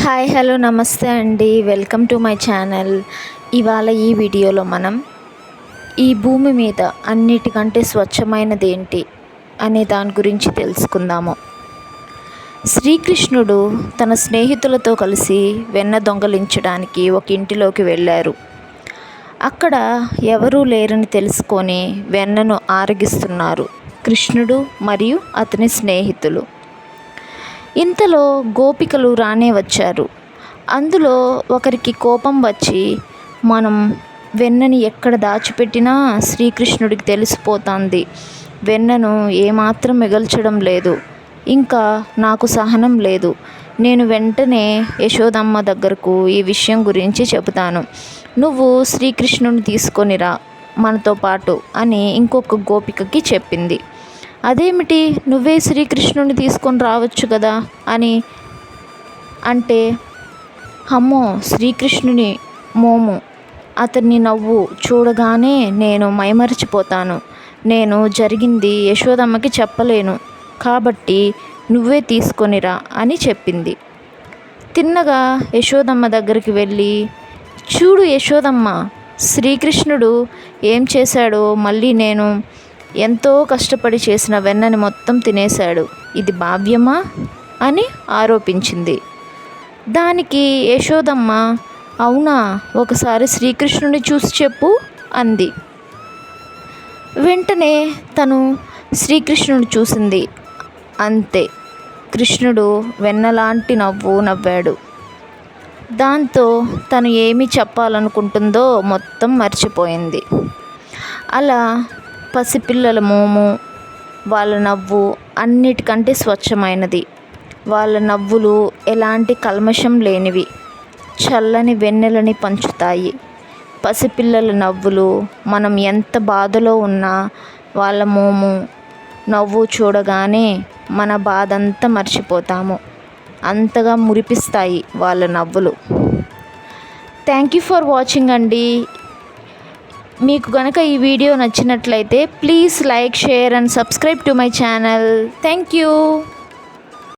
Hi hello నమస్తే అండి. Welcome to my channel. ఇవాళ ఈ వీడియోలో మనం ఈ భూమి మీద అన్నిటికంటే స్వచ్ఛమైనది ఏంటి అనే దాని గురించి తెలుసుకుందాము. శ్రీకృష్ణుడు తన స్నేహితులతో కలిసి వెన్న దొంగలించడానికి ఒక ఇంటిలోకి వెళ్ళారు. అక్కడ ఎవరూ లేరని తెలుసుకొని వెన్నను ఆరగిస్తున్నారు కృష్ణుడు మరియు అతని స్నేహితులు. ఇంతలో గోపికలు రానే వచ్చారు. అందులో ఒకరికి కోపం వచ్చి మనం వెన్నని ఎక్కడ దాచిపెట్టినా శ్రీకృష్ణుడికి తెలిసిపోతుంది. వెన్నను ఏమాత్రం మిగల్చడం లేదు. ఇంకా నాకు సహనం లేదు. నేను వెంటనే యశోదమ్మ దగ్గరకు ఈ విషయం గురించి చెబుతాను. నువ్వు శ్రీకృష్ణుని తీసుకొనిరా మనతో పాటు అని ఇంకొక గోపికకి చెప్పింది. అదేమిటి? నువ్వే శ్రీకృష్ణుని తీసుకొని రావచ్చు కదా? అని అంటే అమ్మో శ్రీకృష్ణుని మోము. అతన్ని నవ్వు చూడగానే నేను మైమరిచిపోతాను. నేను జరిగింది యశోదమ్మకి చెప్పలేను. కాబట్టి నువ్వే తీసుకొనిరా అని చెప్పింది. తిన్నగా యశోదమ్మ దగ్గరికి వెళ్ళి చూడు యశోదమ్మ శ్రీకృష్ణుడు ఏం చేశాడో మళ్ళీ నేను ఎంతో కష్టపడి చేసిన వెన్నని మొత్తం తినేశాడు. ఇది భావ్యమా? అని ఆరోపించింది. దానికి యశోదమ్మ అవునా ఒకసారి శ్రీకృష్ణుని చూసి చెప్పు అంది. వెంటనే తను శ్రీకృష్ణుడు చూసింది. అంతే కృష్ణుడు వెన్నలాంటి నవ్వు నవ్వాడు. దాంతో తను ఏమి చెప్పాలనుకుంటుందో మొత్తం మర్చిపోయింది. అలా పసిపిల్లల మోము వాళ్ళ నవ్వు అన్నిటికంటే స్వచ్ఛమైనది. వాళ్ళ నవ్వులు ఎలాంటి కల్మషం లేనివి చల్లని వెన్నెలని పంచుతాయి. పసిపిల్లల నవ్వులు మనం ఎంత బాధలో ఉన్నా వాళ్ళ మోము నవ్వు చూడగానే మన బాధ అంతా మర్చిపోతాము. అంతగా మురిపిస్తాయి వాళ్ళ నవ్వులు. థ్యాంక్ యూ ఫర్ వాచింగ్ అండి. మీకు కనుక ఈ వీడియో నచ్చినట్లయితే please like share and subscribe to my channel thank you